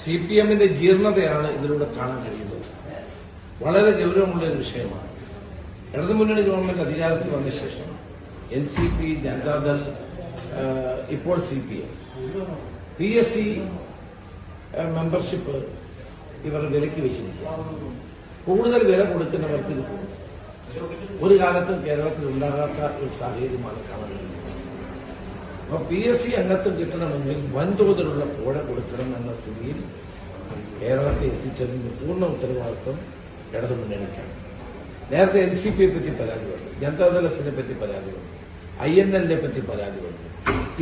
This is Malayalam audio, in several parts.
സി പി എമ്മിന്റെ ജീർണതയാണ് ഇതിലൂടെ കാണാൻ കഴിയുന്നത്. വളരെ ഗൗരവമുള്ള ഒരു വിഷയമാണ്. ഇടതുമുന്നണി ഗവൺമെന്റ് അധികാരത്തിൽ വന്ന ശേഷം എൻ സി പി ജനതാദൾ ഇപ്പോൾ C P M. P S C membership ഇവർ വിലക്ക് വെച്ചിരിക്കുക കൂടുതൽ വില കൊടുക്കുന്നവർക്ക് ഒരു കാലത്തും കേരളത്തിൽ ഉണ്ടാകാത്ത ഒരു സാഹചര്യമാണ് കാണാൻ കഴിയുന്നത്. അപ്പൊ പി എസ് സി അംഗത്വം കിട്ടണമെങ്കിൽ വൻതോതിലുള്ള കോഴ കൊടുക്കണം എന്ന സ്ഥിതിയിൽ കേരളത്തെ എത്തിച്ചതിന് പൂർണ ഉത്തരവാദിത്വം ഇടതു മുന്നണിക്കാണ് നേരത്തെ എൻ സി പിയെ പറ്റി പരാതി വന്നു ജനതാദൾ എസിനെ പറ്റി പരാതി വന്നു ഐ എൻ എല്ലിനെ പറ്റി പരാതി വന്നു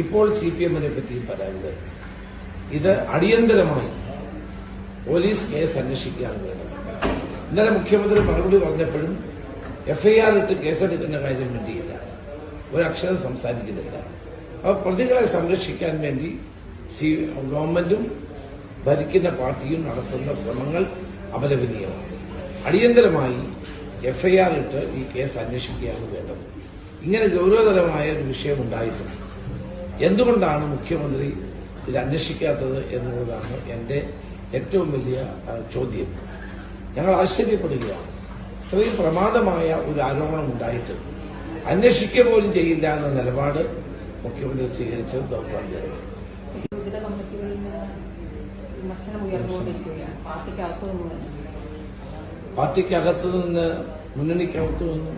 ഇപ്പോൾ സി പി എമ്മിനെ പറ്റിയും പരാതി വന്നു ഇത് അടിയന്തരമായി പോലീസ് കേസ് അന്വേഷിക്കുകയാണ് വേണ്ടത്. ഇന്നലെ മുഖ്യമന്ത്രി മറുപടി പറഞ്ഞപ്പോഴും എഫ്ഐആർ ഇട്ട് കേസെടുക്കുന്ന കാര്യം വേണ്ടിയില്ല. ഒരക്ഷരം സംസാരിക്കുന്നില്ല. അപ്പോൾ പ്രതികളെ സംരക്ഷിക്കാൻ വേണ്ടി ഗവൺമെന്റും ഭരിക്കുന്ന പാർട്ടിയും നടത്തുന്ന ശ്രമങ്ങൾ അപലപനീയമാണ്. അടിയന്തരമായി എഫ്ഐആർ ഇട്ട് ഈ കേസ് അന്വേഷിക്കുകയാണ് വേണ്ടത്. ഇങ്ങനെ ഗൗരവതരമായ ഒരു വിഷയമുണ്ടായിട്ടുണ്ട്. എന്തുകൊണ്ടാണ് മുഖ്യമന്ത്രി ഇത് അന്വേഷിക്കാത്തത് എന്നുള്ളതാണ് എന്റെ ഏറ്റവും വലിയ ചോദ്യം. ഞങ്ങൾ ആശ്ചര്യപ്പെടുകയാണ്. ഇത്രയും പ്രമാദമായ ഒരു ആരോപണം ഉണ്ടായിട്ട് അന്വേഷിക്കുക പോലും ചെയ്യില്ല എന്ന നിലപാട് മുഖ്യമന്ത്രി സ്വീകരിച്ചത് ദൗർഭാഗ്യമാണ് പാർട്ടിക്കകത്തു നിന്ന് മുന്നണിക്കകത്തു നിന്നും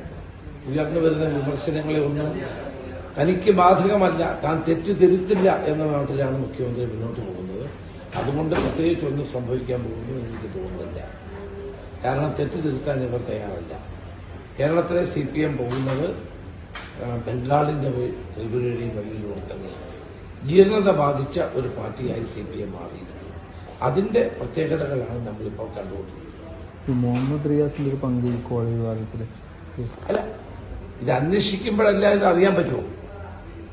ഉയർന്നു വരുന്ന വിമർശനങ്ങളെ ഒന്നും തനിക്ക് ബാധകമല്ല താൻ തെറ്റ് തിരുത്തില്ല എന്ന നാട്ടിലാണ് മുഖ്യമന്ത്രി മുന്നോട്ട് പോകുന്നത്. അതുകൊണ്ട് പ്രത്യേകിച്ച് ഒന്നും സംഭവിക്കാൻ പോകുന്നു എനിക്ക് തോന്നുന്നില്ല. കാരണം തെറ്റ് തിരുത്താൻ ഇവർ തയ്യാറല്ല. കേരളത്തിലെ സി പി എം പോകുന്നത് ബംഗാളിന്റെ ത്രിപുരയുടെയും വഴിയിലൂടെ തന്നെ ജീർണത ബാധിച്ച ഒരു പാർട്ടിയായി സി പി എം മാറിയിരിക്കുന്നു. അതിന്റെ പ്രത്യേകതകളാണ് നമ്മളിപ്പോൾ കണ്ടുകൊണ്ടിരിക്കുന്നത്. മുഹമ്മദ് റിയാസിന്റെ ഒരു പങ്ക് ഈ കോഴ അല്ല ഇത് അന്വേഷിക്കുമ്പോഴല്ല ഇത് അറിയാൻ പറ്റുമോ?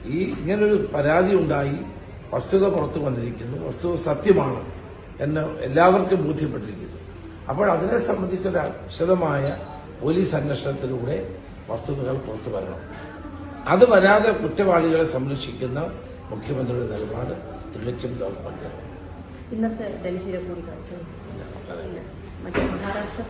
ഈ ഇങ്ങനൊരു പരാതി ഉണ്ടായി വസ്തുത പുറത്തു വന്നിരിക്കുന്നു വസ്തുത സത്യമാണ് എന്ന് എല്ലാവർക്കും ബോധ്യപ്പെട്ടിരിക്കുന്നു. അപ്പോൾ അതിനെ സംബന്ധിച്ചൊരു വിശദമായ പോലീസ് അന്വേഷണത്തിലൂടെ വസ്തുതകൾ പുറത്തു വരണം. അത് വരാതെ കുറ്റവാളികളെ സംരക്ഷിക്കുന്ന മുഖ്യമന്ത്രിയുടെ നിലപാട് തികച്ചും ദൗർഭാഗ്യമാണ് ഇന്നത്തെ ഡൽഹിയിലെ കൂടിക്കാഴ്ച. മറ്റേ മഹാരാഷ്ട്ര